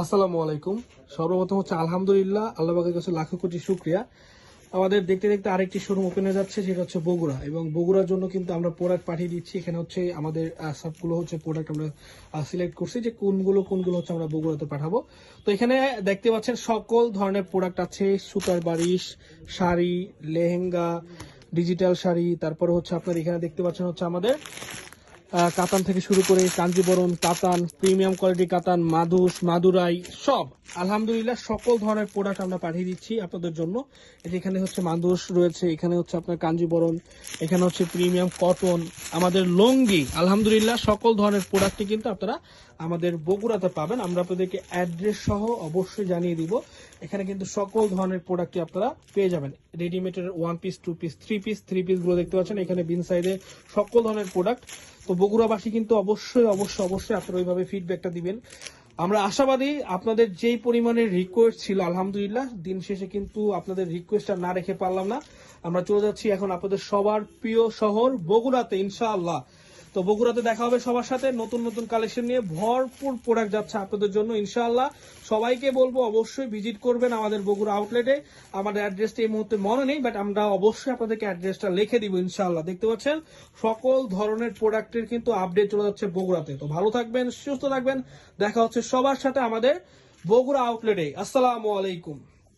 আসসালামু আলাইকুম। সর্বপ্রথম হচ্ছে আলহামদুলিল্লাহ, আল্লাহ পাকের কাছে লাখো কোটি শুক্রিয়া। আমাদের দেখতে দেখতে আরেকটি শোরুম ওপেন হয়ে যাচ্ছে, সেটা হচ্ছে বগুড়া। এবং বগুড়ার জন্য কিন্তু আমরা প্রোডাক্ট পাঠিয়ে দিচ্ছি। এখানে হচ্ছে আমাদের সবগুলো হচ্ছে প্রোডাক্ট আমরা সিলেক্ট করছি যে কোনগুলো কোনগুলো হচ্ছে আমরা বগুড়াতে পাঠাবো। তো এখানে দেখতে পাচ্ছেন সকল ধরনের প্রোডাক্ট আছে। সুতার বারিশ, শাড়ি, লেহেঙ্গা ডিজিটাল শাড়ি, তারপরে হচ্ছে আপনার এখানে দেখতে পাচ্ছেন হচ্ছে আমাদের কাতান থেকে শুরু করে কাঞ্জিবরণ কাতান, প্রিমিয়াম কোয়ালিটি কাতান, মাদুস, মাদুরাই, সব। আলহামদুলিল্লাহ, সকল ধরনের প্রোডাক্ট আমরা পাঠিয়ে দিচ্ছি আপনাদের জন্য। এখানে হচ্ছে মাদুস রয়েছে, এখানে হচ্ছে আপনার কাঞ্জিবরণ এখানে হচ্ছে প্রিমিয়াম কটন, আমাদের লঙ্গি। আলহামদুলিল্লাহ, সকল ধরনের প্রোডাক্টই কিন্তু আপনারা আমাদের বগুড়াতে পাবেন। আমরা আপনাদেরকে অ্যাড্রেস সহ অবশ্যই জানিয়ে দিব। এখানে কিন্তু সকল ধরনের প্রোডাক্টই আপনারা পেয়ে যাবেন। রেডিমেডের one piece two piece three piece three পিসগুলো দেখতে পাচ্ছেন। এখানে বিন সাইডে সকল ধরনের প্রোডাক্ট তো বগুড়াবাসী কিন্তু অবশ্যই অবশ্যই অবশ্যই আপনারা ওইভাবে ফিডব্যাকটা দিবেন। আমরা আশাবাদী আপনাদের যেই পরিমাণের রিকোয়েস্ট ছিল, আলহামদুলিল্লাহ, দিন শেষে কিন্তু আপনাদের রিকোয়েস্টটা না রেখে পারলাম না। আমরা চলে যাচ্ছি এখন আপনাদের সবার প্রিয় শহর বগুড়াতে, ইনশাআল্লাহ। তো বগুড়াতে দেখা হবে সবার সাথে। নতুন নতুন কালেকশন নিয়ে ভরপুর প্রোডাক্ট যাচ্ছে আপনাদের জন্য, ইনশাআল্লাহ। সবাইকে বলব অবশ্যই ভিজিট করবেন আমাদের বগুড়া আউটলেটে আমাদের অ্যাড্রেসটা এই মুহূর্তে মনে নেই বাট আমরা অবশ্যই আপনাদেরকে অ্যাড্রেসটা লিখে দিব, ইনশাআল্লাহ। দেখতে পাচ্ছেন, সকল ধরনের প্রোডাক্টের কিন্তু আপডেট চলে যাচ্ছে বগুড়াতে। তো ভালো থাকবেন, সুস্থ থাকবেন। দেখা হচ্ছে সবার সাথে আমাদের বগুড়া আউটলেটে আসসালামু আলাইকুম।